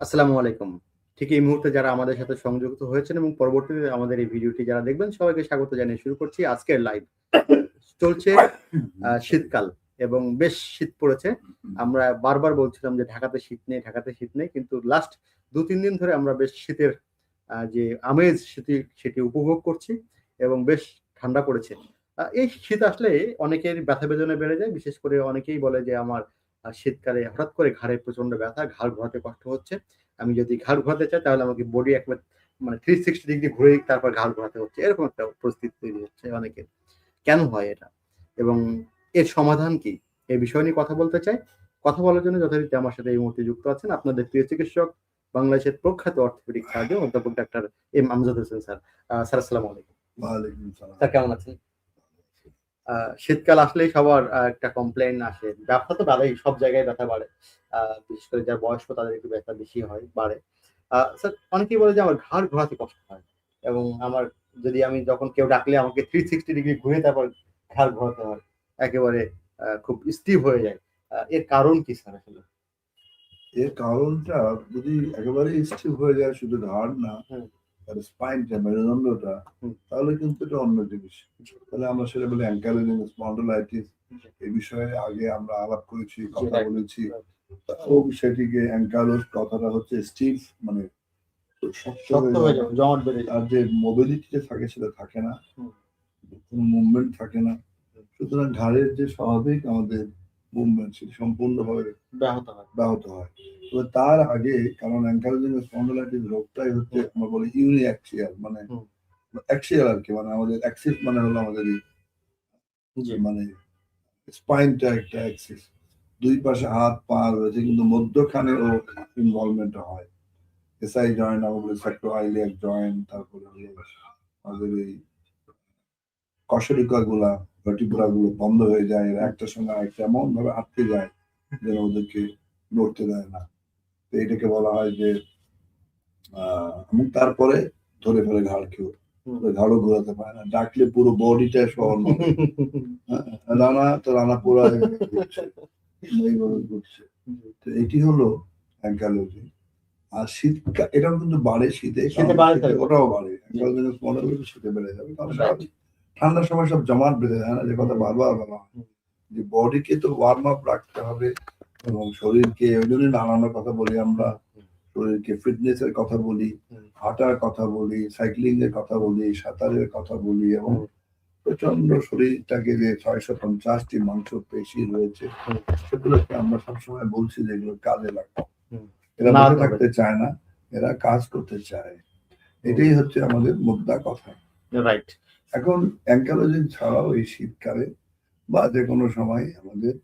আসসালামু আলাইকুম। ঠিক এই মুহূর্তে যারা আমাদের সাথে সংযুক্ত হয়েছেন এবং পরবর্তীতে আমাদের এই ভিডিওটি যারা দেখবেন, সবাইকে স্বাগত জানিয়ে শুরু করছি আজকের লাইভ চলছে শীতকাল এবং বেশ শীত পড়েছে। আমরা বারবার বলছিলাম যে ঢাকাতে শীত নেই, ঢাকাতে শীত নেই, কিন্তু লাস্ট দু তিন দিন ধরে আমরা বেশ শীতের যে আমেজ সেটি সেটি উপভোগ করছি এবং বেশ ঠান্ডা পড়েছে। এই শীত আসলে অনেকের ব্যথা বেদনা বেড়ে যায়, বিশেষ করে অনেকেই বলে যে আমার আহ, শীতকালে হঠাৎ করে ঘাড়ে প্রচণ্ড ব্যথা ঘাড় ঘোরাতে কষ্ট হচ্ছে। আমি যদি ঘাড় ঘোরাতে চাই তাহলে আমাকে বডি একবার মানে থ্রি সিক্সটি ডিগ্রি ঘুরে তারপর ঘাড় ঘোরাতে হচ্ছে। এরকম একটা পরিস্থিতি তৈরি হচ্ছে অনেকের। কেন হয় এটা? এবং এর সমাধান কি? এই বিষয় নিয়ে কথা বলতে চাই। কথা বলার জন্য যথারীতি আমার সাথে এই মুহূর্তে যুক্ত আছেন আপনাদের প্রিয় চিকিৎসক বাংলাদেশের প্রখ্যাত অর্থোপেডিক সার্জন অধ্যাপক doctor M Amjad Hossain sir. Sir আসসালামু আলাইকুম। ওয়ালাইকুম সালাম। স্যার কেমন আছেন? শীতকাল আসলেই সবার একটা কমপ্লেন আসে। ব্যথা তো বাড়েই সব জায়গায় ব্যথা বাড়ে। বিশেষ করে যারা বয়স্ক তাদের একটু ব্যথা বেশি হয় বাড়ে। স্যার অনেকেই বলে যে আমার ঘাড় ঘোরাতে কষ্ট হয় এবং আমার যদি আমি যখন কেউ ডাকলে আমাকে থ্রি সিক্সটি ডিগ্রি ঘুরে তারপর ঘাড় ঘোরাতে হয় একেবারে খুব স্টিভ হয়ে যায়। এর কারণ কি স্যার আসলে? এর কারণটা যদি একেবারে স্থির হয়ে যায় শুধু ঘাড় না আর স্পাইনটা মেরুদণ্ডটা তাহলে কিন্তু এটা অন্য জিনিস। তাহলে আমরা সেটা বলি অ্যাঙ্কালোজিং স্পন্ডোলাইটিস এই বিষয়ে আগে আমরা আলাপ করেছি কথা বলেছি। ও বিষয়টিকে অ্যাঙ্কালোজ কথাটা হচ্ছে স্টিফ মানে আর যে মোবিলিটিটা থাকে সেটা থাকে না। কোনো মুভমেন্ট থাকে না। সুতরাং ঘাড়ের যে স্বাভাবিক আমাদের মুভমেন্ট সেটি সম্পূর্ণভাবে ব্যাহত হয়। ব্যাহত হয়। তবে তার আগে কারণ অ্যাঙ্কালোজিং স্পন্ডোলাইটিস রোগটাই হচ্ছে আমরা বলি ইউনি অ্যাক্সিয়াল মানে। অ্যাক্সিয়াল আর কি মানে আমাদের অ্যাক্সিস মানে হলো আমাদের মানে স্পাইনটা একটা অ্যাক্সিস। দুই পাশে হাত পা রয়েছে কিন্তু মধ্যখানে ও ইনভলভমেন্ট হয়। এসআই জয়েন্ট আমরা বলি স্যাক্রোআইলিয়াক জয়েন্ট তারপরে আমাদের এই কশরিকা গুলা গুলো বন্ধ হয়ে যায় এরা একটার সঙ্গে আরেকটা এমন ভাবে আটকে যায় যেন ওদেরকে নড়তে দেয় না। তো এটাকে বলা হয় যে এবং তারপরে ধরে ফেলে ঘাড় কেউ। হুম। ঘাড়ও ঘোরাতে পারে না। ডাকলে পুরো বডিটা সহ রানা তো রানা পুরো ঘুরছে। এইভাবে ঘুরছে। তো এটি হলো অ্যাঙ্কালজি। আর শীতকাল এটাও কিন্তু বাড়ে শীতে। শীতে শীতে। ওটাও বাড়ে। অ্যাঙ্কালজি মনে করলে শীতে বেড়ে যাবে। কারণ। ঠান্ডার সময় সব জমাট বেঁধে যায় না? যে কথা বারবার বলা হয়। যে বডিকে তো ওয়ার্ম আপ রাখতে হবে এবং শরীরকে ওই জন্য নানান কথা বলি আমরা। শরীরকে ফিটনেস এর কথা বলি। হাঁটার কথা বলি সাইক্লিং এর কথা বলি সাঁতারের কথা বলি এবং প্রচণ্ড শরীরটাকে যে ছয়শো পঞ্চাশটি মাংস পেশি রয়েছে সেগুলোকে আমরা সবসময় বলছি যে এগুলো কাজে লাগবে। এরা না থাকতে চায় না এরা কাজ করতে চায়। এটাই হচ্ছে আমাদের মুদ্রা কথা। রাইট এখন অ্যাঙ্কালোজিন ছাড়াও এই শীতকালে বা যে কোনো সময় আমাদের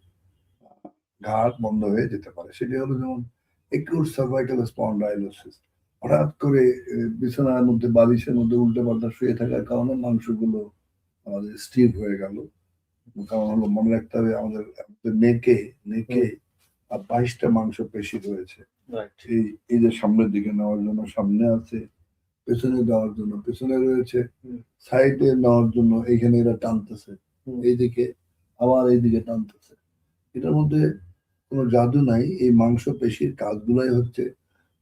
ঘাট বন্ধ হয়ে যেতে পারে। সেটি হলো যেমন একুট সার্ভাইকাল স্পন্ডাইলোসিস হঠাৎ করে বিছানার মধ্যে বালিশের মধ্যে উল্টে পাল্টা শুয়ে থাকার কারণে মাংসগুলো আমাদের স্টিভ হয়ে গেল। কারণ হলো মনে রাখতে হবে আমাদের নেকে নেকে আর বাইশটা মাংস পেশি রয়েছে। এই এই যে সামনের দিকে নেওয়ার জন্য সামনে আছে পেছনে দেওয়ার জন্য পেছনে রয়েছে সাইডে নেওয়ার জন্য এইখানে এরা টানতেছে এইদিকে আবার এইদিকে টানতেছে। এটার মধ্যে কোনো জাদু নাই এই মাংস পেশির কাজগুলোই হচ্ছে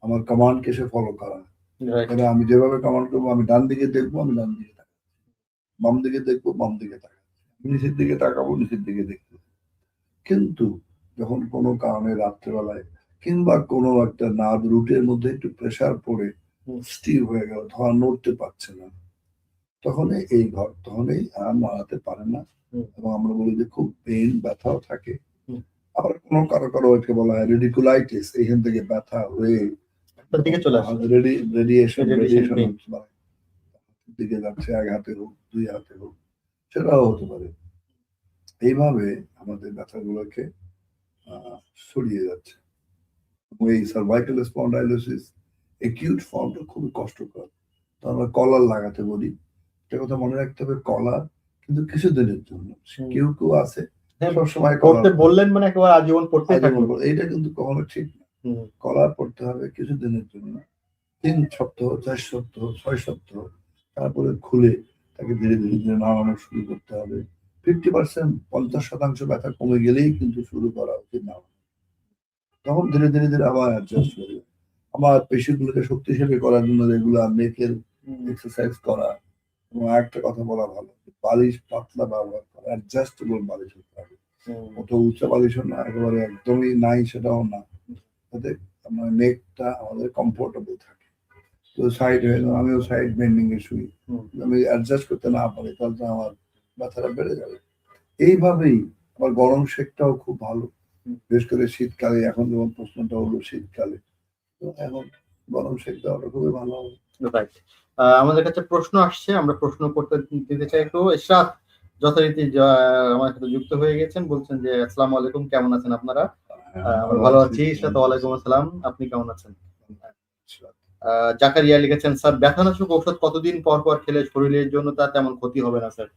আমার কমান্ডকে সে ফলো করা। রাইট আমি যেভাবে কমান্ড করব আমি ডান দিকে দেখব আমি ডান দিকে তাকাবো বাম দিকে দেখব বাম দিকে তাকাবো নিচের দিকে তাকাবো নিচের দিকে দেখব। কিন্তু যখন কোনো কারণে রাত্রেবেলায় কিংবা কোনো একটা নাদ রুটের মধ্যে একটু প্রেসার পড়ে। স্থির হয়ে গেল ধোয়া নড়তে পারছে না। তখনই এই ঘর তখনই আর নাড়াতে পারে না। এবং আমরা বলি যে খুব পেন ব্যথাও থাকে। আবার কোনো কারও কারও একে বলা হয় রেডিকুলাইটিস এখান থেকে ব্যথা হয়ে দিকে চলে আসে। Ready radiation Radiation radiation. দিকে যাচ্ছে এক হাতে হোক দুই হাতে হোক সেটাও হতে পারে। এইভাবে আমাদের ব্যথাগুলোকে আহ, ছড়িয়ে যাচ্ছে। এই সার্ভাইকাল স্পন্ডাইলোসিস একিউট ফর্মটা খুবই কষ্টকর। তো আমরা কলার লাগাতে বলি। এটা কথা মনে রাখতে হবে কলার কিন্তু কিছুদিনের জন্য। কেউ কেউ আছে সবসময় কলার বললেন মানে একেবারে আজীবন পড়তে থাকব করে। কিন্তু কখনো ঠিক না। কলার পড়তে হবে কিছুদিনের জন্য। তিন সপ্তাহ চার সপ্তাহ ছয় সপ্তাহ তারপরে খুলে তাকে ধীরে ধীরে ধীরে নাড়ানো শুরু করতে হবে। ফিফটি পার্সেন্ট পঞ্চাশ শতাংশ ব্যথা কমে গেলেই কিন্তু শুরু করা উচিত না তখন ধীরে ধীরে ধীরে আবার অ্যাডজাস্ট যাবে। আমার পেশিগুলোকে শক্তিশালী করার জন্য রেগুলার নেকের এক্সারসাইজ করা এবং একটা কথা বলা ভালো বালিশ পাতলা ব্যবহার করা অ্যাডজাস্টেবল বালিশ হতে হবে। অত উচ্চ বালিশও না একেবারে একদমই নাই সেটাও না। যাতে আমার নেকটা আমাদের কমফোর্টেবল থাকে। তো সাইড হয়ে আমিও সাইড বেন্ডিং এ শুই। আমি অ্যাডজাস্ট করতে না পারি তাহলে তো আমার ব্যথাটা বেড়ে যাবে। এইভাবেই আবার গরম শেকটাও খুব ভালো। বিশেষ করে শীতকালে এখন যেমন প্রশ্নটা হলো শীতকালে এখন গরম শেক দেওয়াটা খুবই ভালো। হবে রাইট আমাদের কাছে প্রশ্ন আসছে আমরা প্রশ্ন করতে দিতে চাই একটু। এরশাদ যথারীতি আমার সাথে যুক্ত হয়ে গেছেন বলছেন যে আসসালামু আলাইকুম কেমন আছেন আপনারা? আমরা ভালো আছি। সাথে ওয়ালাইকুম আসসালাম। আপনি কেমন আছেন? জাকারিয়া লিখেছেন স্যার ব্যথানাশক ঔষধ কতদিন পর পর খেলে শরীরের জন্য তার তেমন ক্ষতি হবে না স্যার?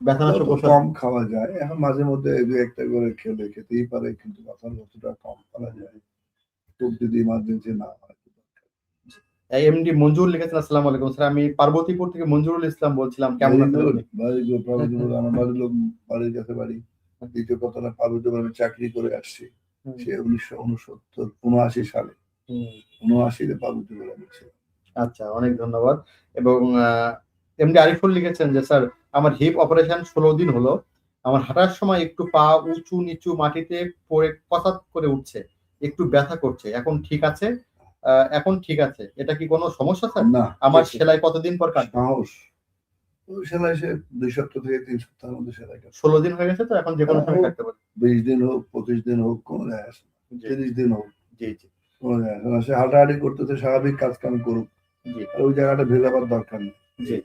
ব্যথানাশক ঔষধ কম খাওয়া যায়। এখন মাঝে মধ্যে দু একটা করে খেলে খেতেই পারে কিন্তু মাথার যতটা কম করা যায়। খুব যদি ইমার্জেন্সি না হয় এমডি মঞ্জুর লিখেছেন আসসালামু আলাইকুম। স্যার আমি পার্বতীপুর থেকে মঞ্জুরুল ইসলাম বলছিলাম কেমন আছেন আমার বাড়ির লোক বাড়ির কাছে বাড়ি। দ্বিতীয় কথা না পার্বতী বলে আমি চাকরি করে আসছি। সে উনিশশো উনসত্তর উনআশি সালে। উনআশিতে পার্বতী বলে আমি ছিলাম। আচ্ছা অনেক ধন্যবাদ। এবং এমডি আরিফুল লিখেছেন যে স্যার আমার হিপ অপারেশন ষোলো দিন হলো। আমার হাঁটার সময় একটু পা উঁচু নিচু মাটিতে পড়ে কসাত করে উঠছে। একটু ব্যথা করছে। এখন ঠিক আছে? এখন ঠিক আছে। এটা কি কোনো সমস্যা স্যার? না আমার সেলাই কতদিন পর কাটবে? সেলাই সে দুই সপ্তাহ থেকে তিন সপ্তাহের মধ্যে সেলাই কাটে ষোলো দিন হয়ে গেছে তো এখন যে কোনো সময় হ্যাঁ, কাটতে পারে বিশ দিন হোক পঁচিশ দিন হোক কোনো যায় আসে তিরিশ দিন হোক জি জি। কোনো যায় আসে না। সে হাঁটাহাঁটি করতেছে স্বাভাবিক কাজ কাম করুক। জি। ওই জায়গাটা ভেজাবার দরকার নেই। জি।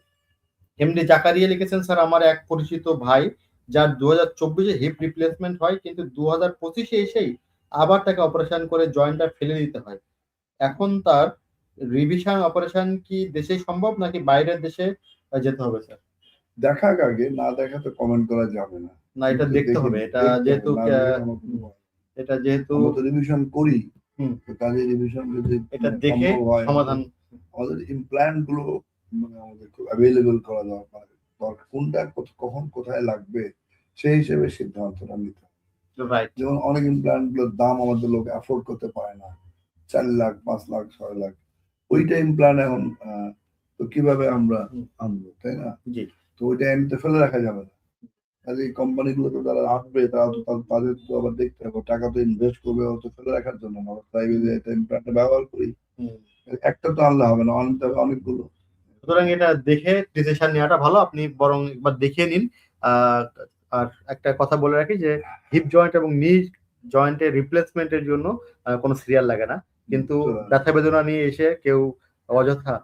এমডি জাকারিয়া লিখেছেন স্যার আমার এক পরিচিত ভাই যার দু হাজার চব্বিশে হিপ রিপ্লেসমেন্ট হয় কিন্তু দু হাজার পঁচিশে এসেই আবার তাকে অপারেশন করে জয়েন্টটা ফেলে দিতে হয়। এখন তার রিভিশন অপারেশন কি দেশে সম্ভব নাকি বাইরের দেশে যেতে হবে স্যার দেখাক আগে না দেখা তো কমেন্ট করা যাবে না। না এটা দেখতে হবে। এটা যেহেতু এটা যেহেতু রিভিশন করি। হুম। তো কাজে রিভিশন যদি এটা দেখে হয়, সমাধান আমাদের ইমপ্ল্যান্টগুলো মানে আমাদের খুব অ্যাভেলেবল করা দরকার। কোনটা কখন কোথায় লাগবে সেই হিসেবে সিদ্ধান্তটা নিতে যেমন অনেক ইমপ্ল্যান্টগুলোর দাম আমাদের লোক অ্যাফোর্ড করতে পারে না। চার লাখ পাঁচ লাখ ছয় লাখ। ওইটা ইমপ্ল্যান্ট এখন তো কীভাবে আমরা আনব তাই না? তো ওইটা এমনিতে ফেলে রাখা যাবে না। কাজে এই কোম্পানিগুলো তো যারা আসবে তারা তো তাদের- তো আবার দেখতে হবে টাকা তো ইনভেস্ট করবে অত ফেলে রাখার জন্য না। প্রাইভেট এটা ইমপ্ল্যান্টটা ব্যবহার করি। একটা তো আনলে হবে না আনতে হবে অনেকগুলো। সুতরাং এটা দেখে ডিসিশন নেওয়াটা ভালো। আপনি বরং একবার দেখিয়ে নিন আর একটা কথা বলে রাখি যে হিপ জয়েন্ট এবং নি জয়েন্টের রিপ্লেসমেন্টের জন্য কোনো সিরিয়াল লাগে না। কিন্তু ব্যথা বেদনা নিয়ে এসে কেউ অযথা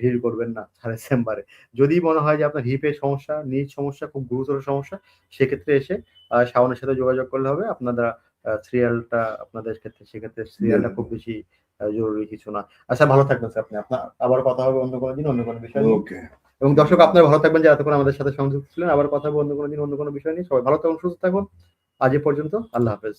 ভিড় করবেন না স্যারের চেম্বারে যদি মনে হয় যে আপনার হিপের সমস্যা নিজ সমস্যা খুব গুরুতর সমস্যা সেক্ষেত্রে এসে শাওনের সাথে যোগাযোগ করলে হবে। আপনারা সিরিয়ালটা আপনাদের ক্ষেত্রে সেক্ষেত্রে সিরিয়ালটা খুব বেশি জরুরি কিছু না। আচ্ছা ভালো থাকবেন স্যার আপনি। আপনার আবার কথা হবে অন্য কোনো দিন অন্য কোনো বিষয়ে ওকে এবং দর্শক আপনারা ভালো থাকবেন যারা এতক্ষণ আমাদের সাথে সংযুক্ত ছিলেন। আবার কথা বলব অন্য কোনো দিন, অন্য কোনো বিষয় নিয়ে। সবাই ভালো থাকুন, সুস্থ থাকুন। আজ পর্যন্ত আল্লাহ হাফেজ।